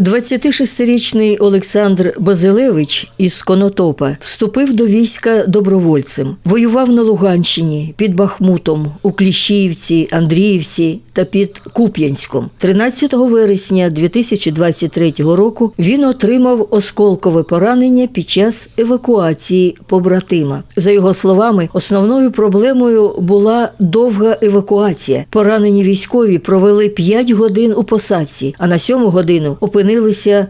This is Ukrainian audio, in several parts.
26-річний Олександр Базилевич із Конотопа вступив до війська добровольцем. Воював на Луганщині під Бахмутом, у Кліщіївці, Андріївці та під Куп'янськом. 13 вересня 2023 року він отримав осколкове поранення під час евакуації побратима. За його словами, основною проблемою була довга евакуація. Поранені військові провели 5 годин у посадці, а на сьому годину опинилися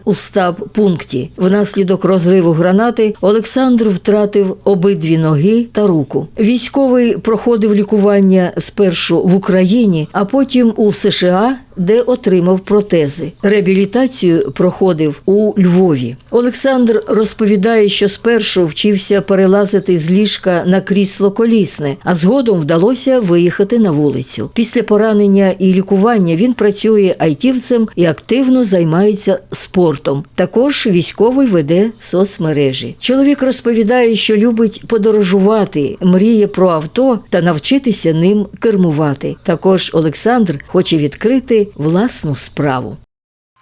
у стаб-пункті. Внаслідок розриву гранати Олександр втратив обидві ноги та руку. Військовий проходив лікування спершу в Україні, а потім у США. Де отримав протези. Реабілітацію проходив у Львові. Олександр розповідає, що спершу вчився перелазити з ліжка на крісло колісне, а згодом вдалося виїхати на вулицю. Після поранення і лікування він працює айтівцем і активно займається спортом. Також військовий веде соцмережі. Чоловік розповідає, що любить подорожувати, мріє про авто та навчитися ним кермувати. Також Олександр хоче відкрити власну справу.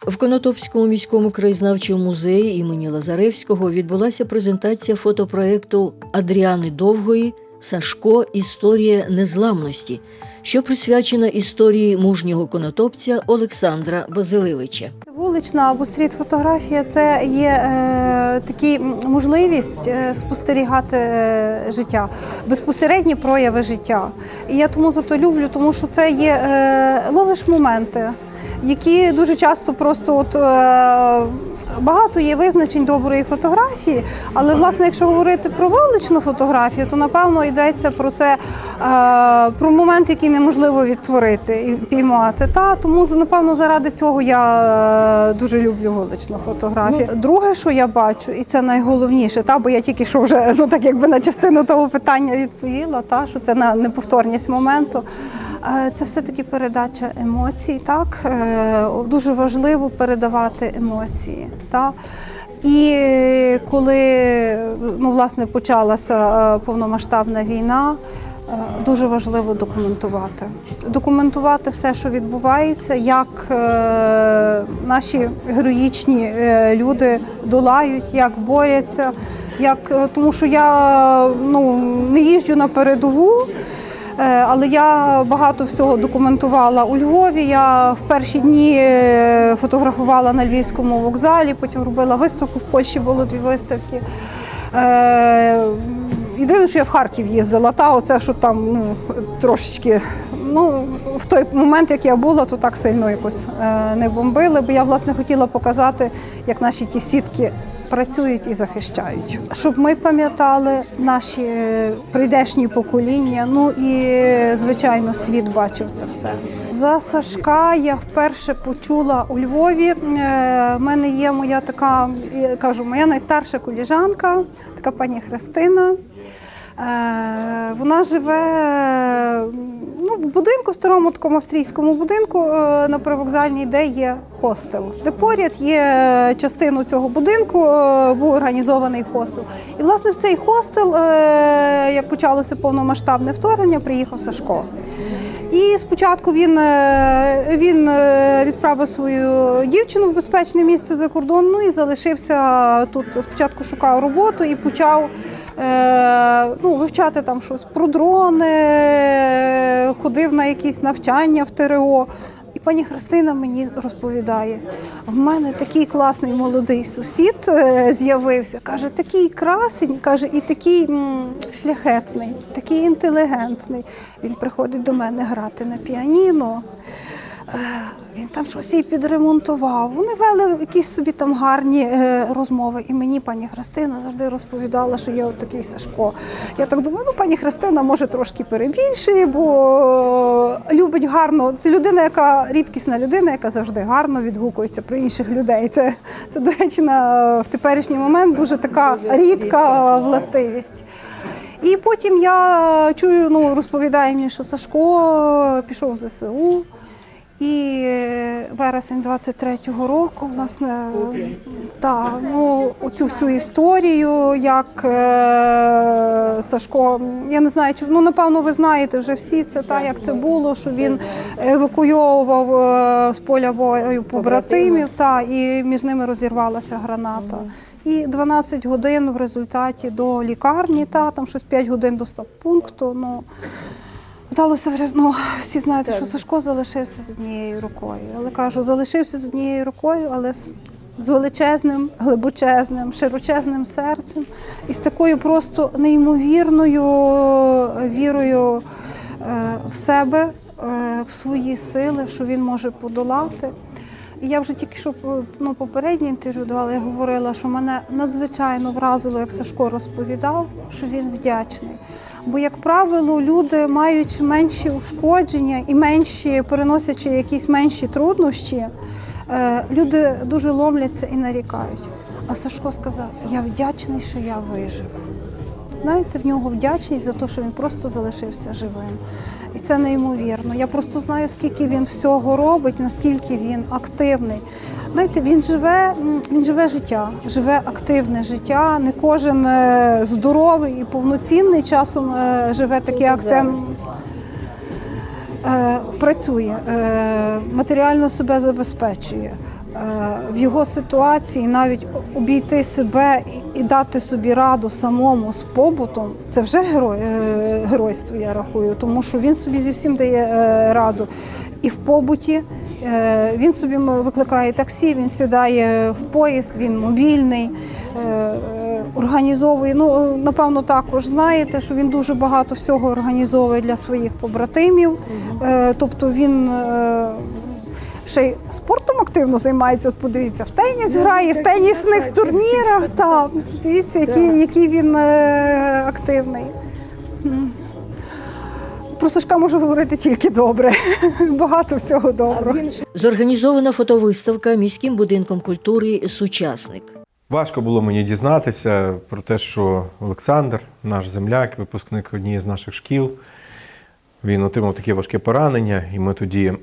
В Конотопському міському краєзнавчому музеї імені Лазаревського відбулася презентація фотопроекту Адріани Довгої. Сашко. Історія незламності, що присвячена історії мужнього конотопця Олександра Базилевича. Вулична або стріт-фотографія це є е, такі можливість е, спостерігати е, життя, безпосередні прояви життя. І я тому зато люблю, тому що це є е, ловиш моменти, які дуже часто просто от. Е, Багато є визначень доброї фотографії, але власне, якщо говорити про вуличну фотографію, то напевно йдеться про це е, про момент, який неможливо відтворити і піймати. Та тому напевно заради цього я е, дуже люблю вуличну фотографію. Друге, що я бачу, і це найголовніше, та бо я тільки що вже ну так якби на частину того питання відповіла, та що це на неповторність моменту. Е, Це все-таки передача емоцій. Так Е, дуже важливо передавати емоції. Так? І коли ну, власне почалася е, повномасштабна війна, дуже важливо документувати. Документувати все, що відбувається, як наші героїчні люди долають, як борються. Як, тому що я ну, не їжджу на передову. Е, Але я багато всього документувала у Львові. Я в перші дні е, фотографувала на львівському вокзалі, потім робила виставку в Польщі, було дві виставки. Е, Єдине, що я в Харків їздила, та оце, що там ну, трошечки. Ну, в той момент, як я була, то так сильно якось не бомбили, бо я власне хотіла показати, як наші ті сітки працюють і захищають. Щоб ми пам'ятали наші е, прийдешні покоління. Ну і звичайно, світ бачив це все. За Сашка я вперше почула у Львові. Е, В мене є моя така, я кажу, моя найстарша коліжанка, така пані Христина. Е, Вона живе ну, в будинку, в старому такому австрійському будинку е, на привокзальній, де є хостел. Де поряд є частину цього будинку, е, був організований хостел. І власне в цей хостел, як почалося повномасштабне вторгнення, приїхав Сашко. І спочатку він, він відправив свою дівчину в безпечне місце за кордон, ну і залишився тут. Спочатку шукав роботу і почав ну, вивчати там щось про дрони, е, ходив на якісь навчання в ТРО. І пані Христина мені розповідає: в мене такий класний молодий сусід е, з'явився. Каже, такий красень, каже, і такий шляхетний, такий інтелігентний. Він приходить до мене грати на піаніно. Е, Він там щось їй підремонтував. Вони вели якісь собі там гарні е, розмови. І мені пані Христина завжди розповідала, що є от такий Сашко. Я так думаю, ну пані Христина може трошки перебільшує, бо любить гарно. Це людина, яка рідкісна людина, яка завжди гарно відгукується про інших людей. Це, це до речі, на в теперішній момент дуже така рідка властивість. І потім я чую, ну розповідає мені, що Сашко пішов в ЗСУ. І е, вересень 23-го року, власне, та, ну, оцю всю історію, як е, Сашко, я не знаю, чи ну напевно ви знаєте вже всі це та як це було, що він евакуйовував е, з поля бою побратимів, та і між ними розірвалася граната. І 12 годин в результаті до лікарні, та там щось 5 годин до стаб-пункту. Ну, Вдалося ну, всі знаєте, що Сашко залишився з однією рукою. Але кажу, залишився з однією рукою, але з, величезним, глибочезним, широчезним серцем і з такою просто неймовірною вірою е, в себе, е, в свої сили, що він може подолати. І я вже тільки що ну, попереднє інтерв'ю давала, я говорила, що мене надзвичайно вразило, як Сашко розповідав, що він вдячний. Бо, як правило, люди, маючи менші ушкодження і менші, переносячи якісь менші труднощі, е, люди дуже ломляться і нарікають. А Сашко сказав: я вдячний, що я вижив. Знаєте, в нього вдячність за те, що він просто залишився живим. І це неймовірно. Я просто знаю, скільки він всього робить, наскільки він активний. Знаєте, він живе, він живе життя, живе активне життя. Не кожен е, здоровий і повноцінний часом е, живе таке активне. Працює, е, матеріально себе забезпечує. В його ситуації навіть обійти себе і- дати собі раду самому з побутом це вже герой, геройство, я рахую, тому що він собі зі всім дає раду. І в побуті він собі викликає таксі, він сідає в поїзд, він мобільний. е, е, Організовує, ну напевно, також знаєте, що він дуже багато всього організовує для своїх побратимів. Е, Тобто він е, ще й спортом активно займається. От подивіться, в теніс грає, в тенісних турнірах. Та дивіться, який, який він е, активний. Про Сашка можу говорити тільки добре. Багато всього доброго. Зорганізована фотовиставка міським будинком культури Сучасник. Важко було мені дізнатися про те, що Олександр, наш земляк, випускник однієї з наших шкіл, він отримав таке важке поранення, і ми тоді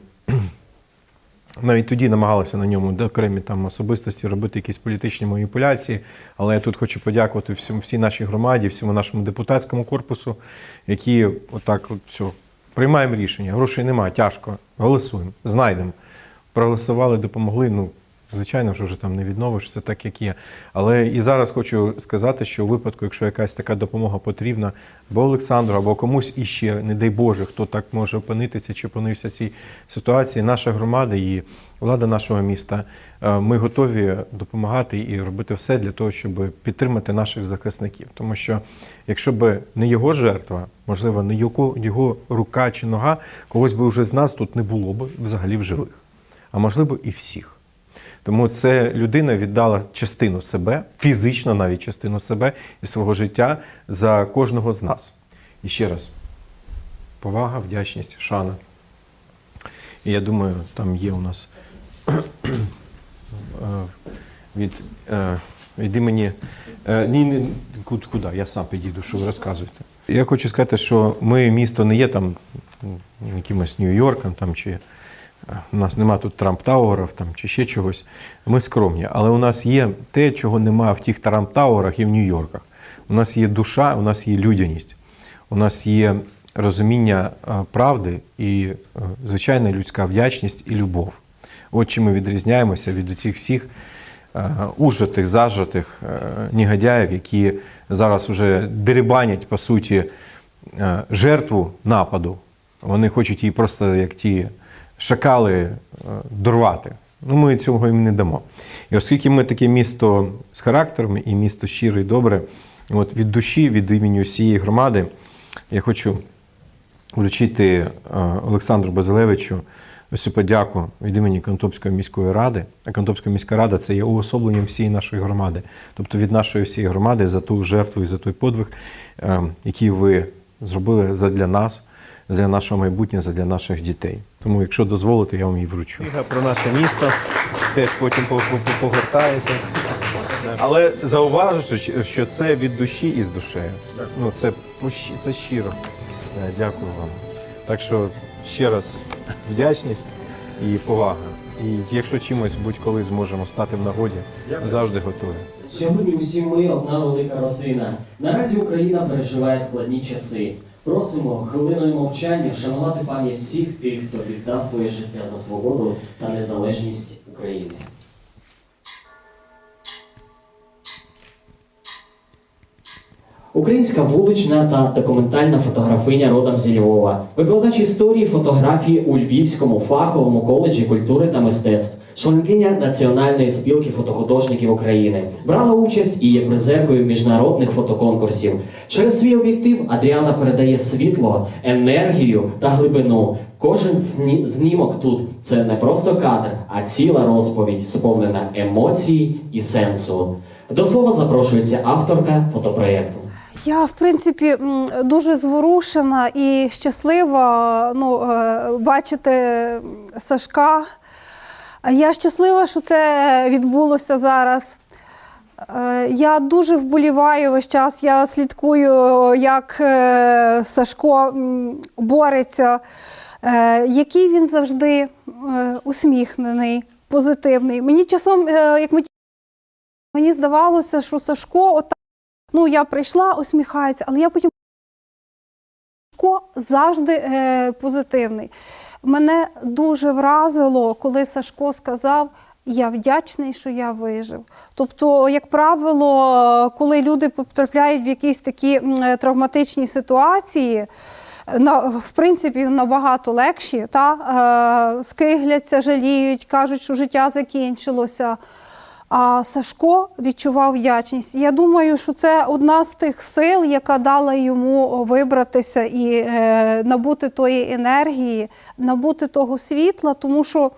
навіть тоді намагалися на ньому де окремі там особистості робити якісь політичні маніпуляції. Але я тут хочу подякувати всім, всій нашій громаді, всьому нашому депутатському корпусу, які отак от все, приймаємо рішення. Грошей немає, тяжко, голосуємо, знайдемо. Проголосували, допомогли. Ну, звичайно, що вже там не відновиш, все так, як є. Але і зараз хочу сказати, що у випадку, якщо якась така допомога потрібна, або Олександру, або комусь іще, не дай Боже, хто так може опинитися чи опинився в цій ситуації, наша громада і влада нашого міста, е, ми готові допомагати і робити все для того, щоб підтримати наших захисників. Тому що якщо б не його жертва, можливо, не його, його рука чи нога, когось би вже з нас тут не було б взагалі в живих, а можливо і всіх. Тому це людина віддала частину себе, фізично навіть частину себе і свого життя за кожного з нас. І ще раз, повага, вдячність, шана. І я думаю, там є у нас е, від, е, від імені. е, Ні, ні, куди? Я сам підійду, що ви розказуєте. Я хочу сказати, що ми місто не є там якимось Нью-Йорком там, чи у нас нема тут Трамп Тауерів там, чи ще чогось. Ми скромні. Але у нас є те, чого немає в тих Трамп Тауерах і в Нью-Йорках. У нас є душа, у нас є людяність, у нас є розуміння е, правди і, е, звичайна людська вдячність і любов. От чим ми відрізняємося від цих всіх е, ужатих, зажатих негодяїв, які зараз вже дерибанять, по суті, жертву нападу. Вони хочуть її просто як ті шакали е, дорвати. Ну, ми цього їм не дамо. І оскільки ми таке місто з характером і місто щире і добре, от від душі, від імені усієї громади, я хочу вручити е, Олександру Базилевичу ось цю подяку від імені Конотопської міської ради. А Конотопська міська рада це є уособленням всієї нашої громади, тобто від нашої всієї громади за ту жертву і за той подвиг, е, який ви зробили задля нас, для нашого майбутнього, для наших дітей. Тому, якщо дозволите, я вам її вручу. Книга про наше місто теж потім погортаєте. Але зауважу, що- це від душі і з душею. Ну, це, це щиро. Дякую вам. Так що ще раз вдячність. і повага. І якщо чимось будь-коли зможемо стати в нагоді, завжди готові. Сьогодні усі ми одна велика родина. Наразі Україна переживає складні часи. Просимо хвилиною мовчання шанувати пам'ять всіх тих, хто віддав своє життя за свободу та незалежність України. Українська вулична та документальна фотографиня родом зі Львова, викладач історії фотографії у Львівському фаховому коледжі культури та мистецтв, членкиня Національної спілки фотохудожників України, брала участь і є призеркою міжнародних фотоконкурсів. Через свій об'єктив Адріана передає світло, енергію та глибину. Кожен зні- знімок тут це не просто кадр, а ціла розповідь, сповнена емоцій і сенсу. До слова запрошується авторка фотопроєкту. Я, в принципі, дуже зворушена і щаслива ну, е, бачити Сашка. Я щаслива, що це відбулося зараз. Е, Я дуже вболіваю весь час. Я слідкую, як е, Сашко бореться, е, який він завжди усміхнений, позитивний. Мені часом, як ми мені здавалося, що Сашко, от Ну, я прийшла, усміхається, але я потім Сашко завжди позитивний. Мене дуже вразило, коли Сашко сказав. Я вдячний, що я вижив. Тобто, як правило, коли люди потрапляють в якісь такі травматичні ситуації, на, в принципі, набагато легші, та, е, скигляться, жаліють, кажуть, що життя закінчилося. А Сашко відчував вдячність. Я думаю, що це одна з тих сил, яка дала йому вибратися і е, набути тої енергії, набути того світла, тому що.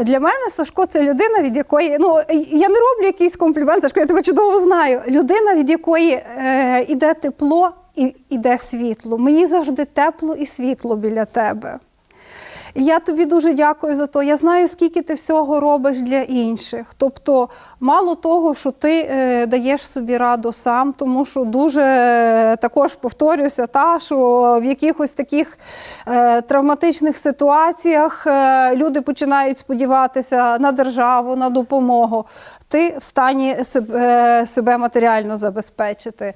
Для мене Сашко це людина, від якої ну я не роблю якийсь комплімент, Сашко, я тебе чудово знаю. Людина, від якої е, іде тепло і іде світло. Мені завжди тепло і світло біля тебе. І Я тобі дуже дякую за то. Я знаю, скільки ти всього робиш для інших. Тобто, мало того, що ти е, даєш собі раду сам, тому що дуже е, також повторюся, та що в якихось таких е, травматичних ситуаціях е, люди починають сподіватися на державу, на допомогу. Ти в стані себе, себе матеріально забезпечити.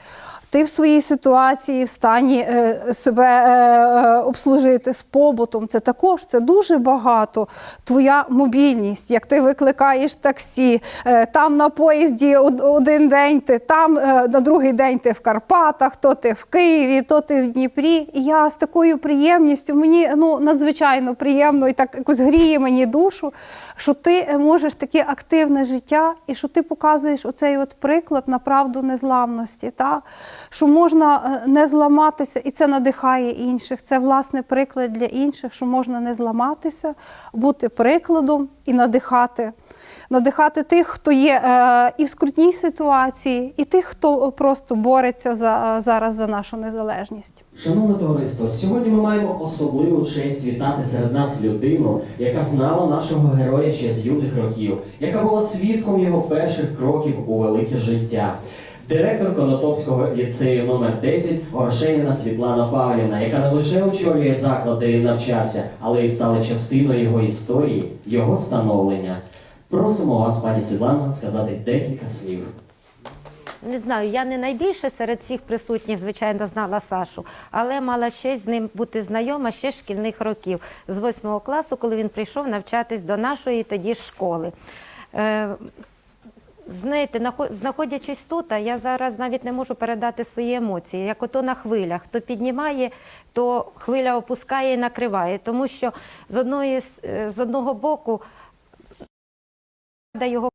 Ти в своїй ситуації в стані е, себе е, е, обслужити з побутом. Це також це дуже багато. Твоя мобільність, як ти викликаєш таксі, там на поїзді один день ти там, на другий день ти в Карпатах, то ти в Києві, то ти в Дніпрі. І я з такою приємністю, мені ну надзвичайно приємно і так якось гріє мені душу, що ти можеш таке активне життя, і що ти показуєш оцей от приклад на правду незламності. Та? Що можна е, не зламатися, і це надихає інших. Це власне приклад для інших, що можна не зламатися, бути прикладом і надихати. Надихати тих, хто є е, і в скрутній ситуації, і тих, хто просто бореться за, зараз за нашу незалежність. Шановне товариство, сьогодні ми маємо особливу честь вітати серед нас людину, яка знала нашого героя ще з юних років, яка була свідком його перших кроків у велике життя. Директор Конотопського ліцею номер 10 Горшеніна Світлана Павлівна, яка не лише очолює заклад, де він навчався, але й стала частиною його історії, його становлення. Просимо вас, пані Світлана, сказати декілька слів. Не знаю, я не найбільше серед всіх присутніх, звичайно, знала Сашу, але мала честь з ним бути знайома ще шкільних років, з восьмого класу, коли він прийшов навчатись до нашої тоді школи. Знаєте, знаходячись тут, я зараз навіть не можу передати свої емоції, як ото на хвилях. То піднімає, то хвиля опускає і накриває. Тому що з, одної, е, з одного боку рада його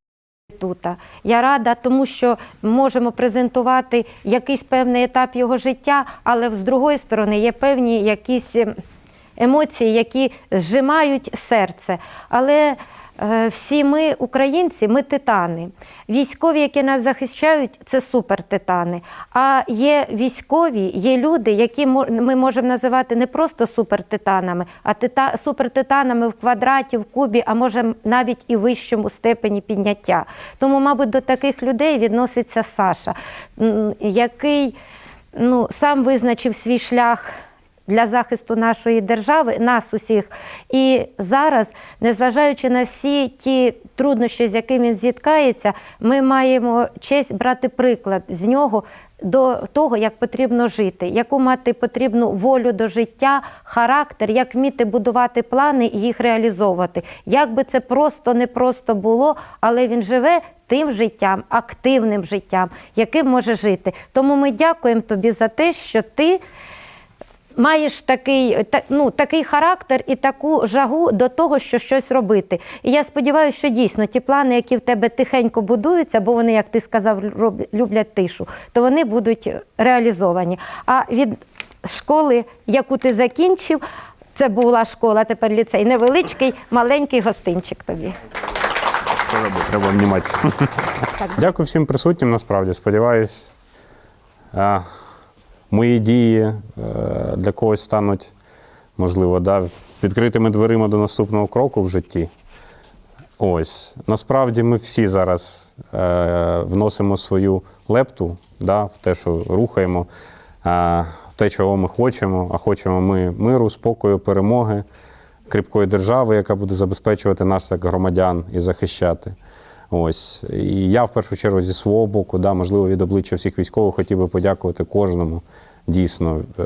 тут. Я рада, тому що можемо презентувати якийсь певний етап його життя, але з другої сторони є певні якісь ем, емоції, які зжимають серце. Але всі ми, українці, ми титани. Військові, які нас захищають, це супертитани. А є військові, є люди, які ми можемо називати не просто супертитанами, а тита, супертитанами в квадраті, в кубі, а може навіть і вищому степені підняття. Тому, мабуть, до таких людей відноситься Саша, який ну, сам визначив свій шлях для захисту нашої держави, нас усіх. І зараз, незважаючи на всі ті труднощі, з якими він зіткається, ми маємо честь брати приклад з нього до того, як потрібно жити, яку мати потрібну волю до життя, характер, як вміти будувати плани і їх реалізовувати. Як би це просто не просто було, але він живе тим життям, активним життям, яким може жити. Тому ми дякуємо тобі за те, що ти маєш такий, та, ну, такий характер і таку жагу до того, що щось робити. І я сподіваюся, що дійсно ті плани, які в тебе тихенько будуються, бо вони, як ти сказав, люблять тишу, то вони будуть реалізовані. А від школи, яку ти закінчив, це була школа, тепер ліцей, невеличкий, маленький гостинчик тобі. Треба, обніматися. Дякую всім присутнім, насправді. Сподіваюсь, мої дії е, для когось стануть, можливо, да, відкритими дверима до наступного кроку в житті. Ось. Насправді ми всі зараз е, вносимо свою лепту да, в те, що рухаємо, е, в те, чого ми хочемо. А хочемо ми миру, спокою, перемоги, кріпкої держави, яка буде забезпечувати наших громадян і захищати. Ось. І я в першу чергу зі свого боку, да, можливо, від обличчя всіх військових хотів би подякувати кожному дійсно е,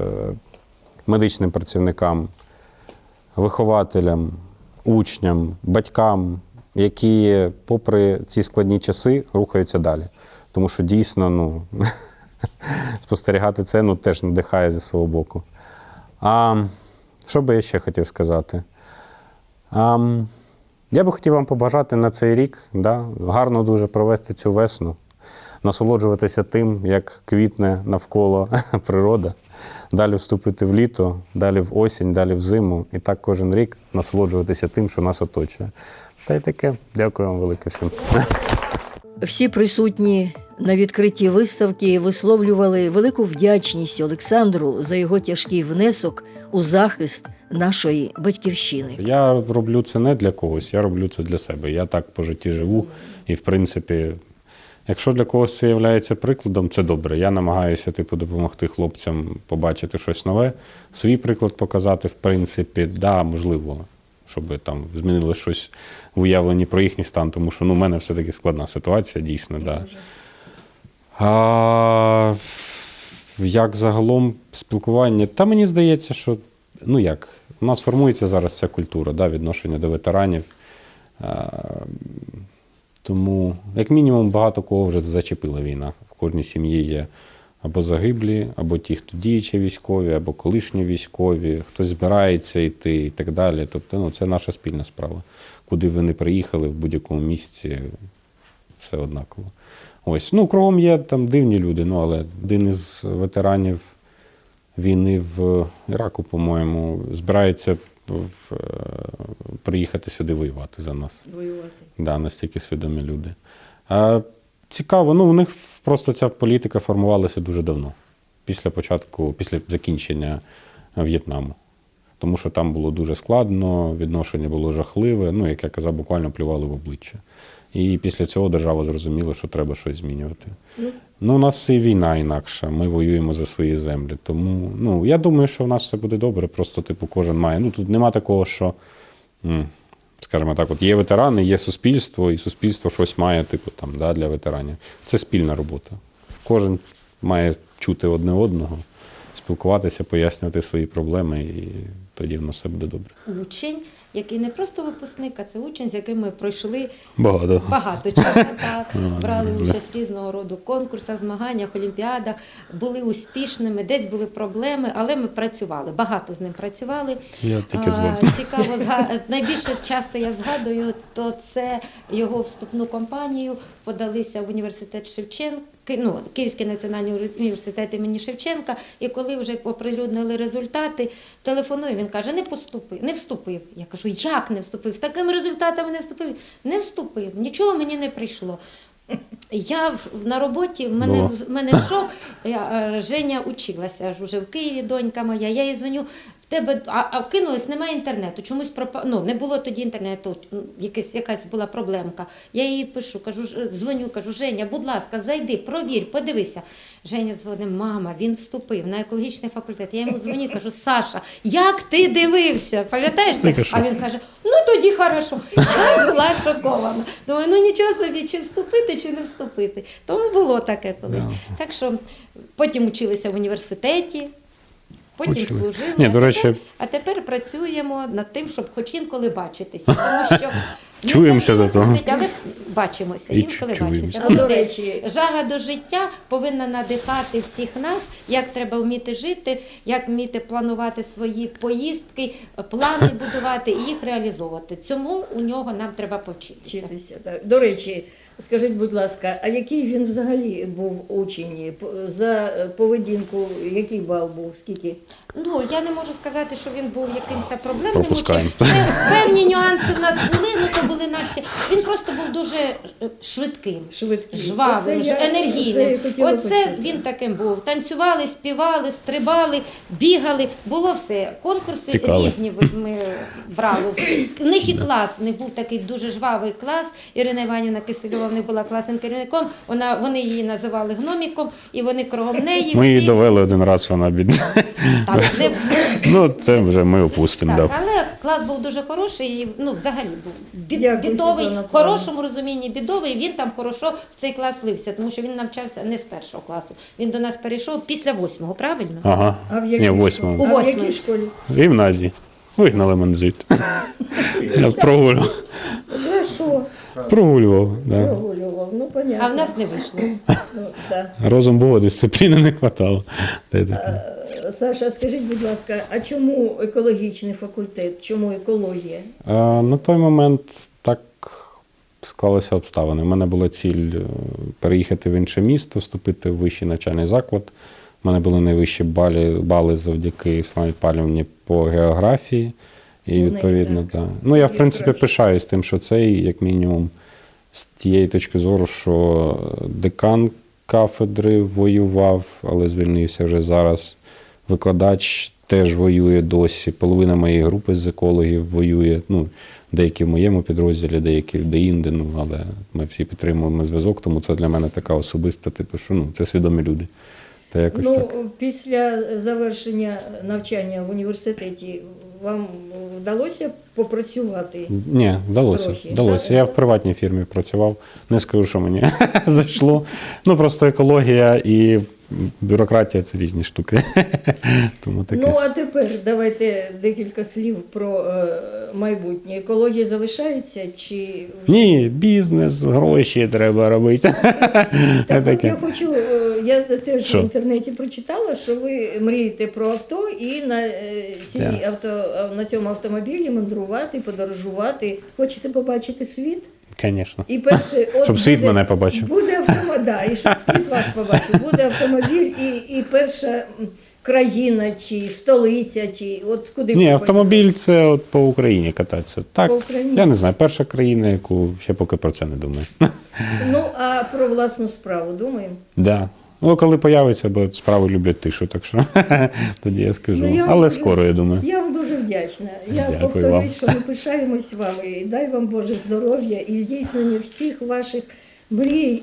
медичним працівникам, вихователям, учням, батькам, які, попри ці складні часи, рухаються далі. Тому що дійсно ну, спостерігати це ну, теж надихає зі свого боку. А, що би я ще хотів сказати? А, я би хотів вам побажати на цей рік да, гарно дуже провести цю весну, насолоджуватися тим, як квітне навколо природа, далі вступити в літо, далі в осінь, далі в зиму, і так кожен рік насолоджуватися тим, що нас оточує. Та й таке. Дякую вам велике всім. Всі присутні на відкритті виставки висловлювали велику вдячність Олександру за його тяжкий внесок у захист нашої батьківщини. Я роблю це не для когось, я роблю це для себе. Я так по житті живу. І, в принципі, якщо для когось це є прикладом, це добре. Я намагаюся типу, допомогти хлопцям побачити щось нове, свій приклад показати, в принципі, да, можливо, щоб там змінило щось в уявленні про їхній стан, тому що ну, у мене все-таки складна ситуація, дійсно, да. А, як загалом спілкування? Та мені здається, що ну як, у нас формується зараз ця культура да, відношення до ветеранів. Тому, як мінімум, багато кого вже зачепила війна. В кожній сім'ї є або загиблі, або ті, хто діючі військові, або колишні військові, хтось збирається йти і так далі. Тобто, ну, це наша спільна справа. Куди не приїхали, в будь-якому місці, все однаково. Ось. Ну, кругом є там дивні люди, ну, але один із ветеранів війни в Іраку, по-моєму, збирається в, е, приїхати сюди воювати за нас. Воювати. Да, настільки свідомі люди. А, цікаво, ну у них просто ця політика формувалася дуже давно, після початку, після закінчення В'єтнаму. Тому що там було дуже складно, відношення було жахливе, ну, як я казав, буквально плювали в обличчя. І після цього держава зрозуміла, що треба щось змінювати. Ну, у нас і війна інакша, ми воюємо за свої землі. Тому ну, я думаю, що в нас все буде добре, просто типу, кожен має. Ну, тут нема такого, що, скажімо так, от є ветерани, є суспільство, і суспільство щось має, типу, там, да, для ветеранів. Це спільна робота. Кожен має чути одне одного, спілкуватися, пояснювати свої проблеми, і тоді в нас все буде добре. Який не просто випускник, а це учень, з яким ми пройшли Багато. багато часу. Брали участь в різного роду конкурсах, змаганнях, олімпіадах, були успішними, десь були проблеми, але ми працювали. Багато з ним працювали. Я таке. Цікаво, найбільше часто я згадую, то це його вступну кампанію. Подалися в університет Шевченка. Ну, Київський національний університет імені Шевченка, і коли вже оприлюднили результати, телефонує, він каже, не поступив, не вступив. Я кажу, як не вступив? З такими результатами не вступив. Не вступив, нічого мені не прийшло. Я на роботі, в мене, в мене шок. Я, е, Женя училася ж уже в Києві, донька моя. Я їй дзвоню тебе а, а вкинулись, немає інтернету. Чомусь пропа... ну, не було тоді інтернету, якась, якась була проблемка. Я їй пишу, кажу, дзвоню, кажу, Женя, будь ласка, зайди, провір, подивися. Женя дзвонить, мама, він вступив на екологічний факультет. Я йому дзвоню, кажу, Саша, як ти дивився? Пам'ятаєш це? А він каже: ну тоді хорошо. Я була шокована. Думаю, ну нічого собі, чи вступити, чи не вступити. Тому було таке колись. Так що потім училися в університеті. Потім Учились. служили. Ні, а, до речі- тепер, а тепер працюємо над тим, щоб хоч інколи бачитися. Тому що Чуємося завжди зато. Але бачимося, І інколи чуємося. бачимося. А, до речі, Жага до життя повинна надихати всіх нас, як треба вміти жити, як вміти планувати свої поїздки, плани будувати і їх реалізовувати. Цьому у нього нам треба повчитися. Вчитися, так. До речі, скажіть, будь ласка, а який він взагалі був учень? П- За поведінку який бал був? Скільки? Ну я не можу сказати, що він був якимось проблемним. Пропускаємо. учнем. Певні нюанси в нас були, ну то були наші. Він просто був дуже е, швидким. Жвавим, Оце я- енергійним. це я хотіла Оце почути. він таким був. Танцювали, співали, стрибали, бігали. Було все. Конкурси Цікаво. різні ми брали. В них і клас. В них був такий дуже жвавий клас. Ірина Іванівна Кисельова в них була класним керівником. Вона, вони її називали гноміком, і вони кругом неї. Ми її всі- довели один раз, вона бідна. Так, це Ну, це вже ми опустимо. так, Да. але клас був дуже хороший, і, ну взагалі був бід, Дякую, бідовий, Світлана в Павлівна. хорошому розумінні бідовий. Він там хорошо в цей клас слився, тому що він навчався не з першого класу. Він до нас перейшов після восьмого, правильно? Ага. А в Ні, якій восьмому. У А в восьмій. якій школі? В гімназії. Вигнали мене звідти. Я прогулював. Що? Прогулював, да. Прогулював, ну понятно. А в нас не вийшло. Ну, да. Розум було, дисципліни не вистачало. Е, Саша, скажіть, будь ласка, а чому екологічний факультет? Чому екологія? Е, На той момент так склалися обставини. У мене була ціль е, переїхати в інше місто, вступити в вищий навчальний заклад. У мене були найвищі бали, бали завдяки Славі Палівні по географії. І відповідно, так. Ну, я, в принципі, пишаюсь тим, що цей, як мінімум, з тієї точки зору, що декан кафедри воював, але звільнився вже зараз. Викладач теж воює досі. Половина моєї групи з екологів воює. Ну, деякі в моєму підрозділі, деякі де-інде, ну, але ми всі підтримуємо зв'язок, тому це для мене така особиста, типу, що ну, це свідомі люди. Та якось Ну, так. після завершення навчання в університеті вам вдалося попрацювати? Ні, вдалося. Трохи, вдалося. так? Я в приватній фірмі працював. Не скажу, що мені зайшло. Ну просто екологія і бюрократія це різні штуки. Тому таке. Ну, а тепер давайте декілька слів про е, майбутнє. Екологія залишається чи Ні, бізнес, гроші треба робити. Так, от я хочу, е, я теж Що? в інтернеті прочитала, що ви мрієте про авто і на, е, цій Так. авто, на цьому автомобілі мандрувати, подорожувати. Хочете побачити світ? Звісно. І перше, от Щоб світ буде- мене побачив. Буде автомобіль, да, і щоб світ вас побачив. Буде автомобіль і, і перша країна, чи столиця, чи от куди Ні, автомобіль це от по Україні кататися. Так, По Україні? я не знаю, перша країна, яку ще поки про це не думаю. Ну, а про власну справу думаємо? Да. Ну, коли появиться, бо справи люблять тишу, так що тоді я скажу. Ну, я Але вам- скоро, я думаю. Я вам вдячна. Я Дякую повторюсь, вам. що ми пишаємось вами. І дай вам Боже здоров'я і здійснення всіх ваших мрій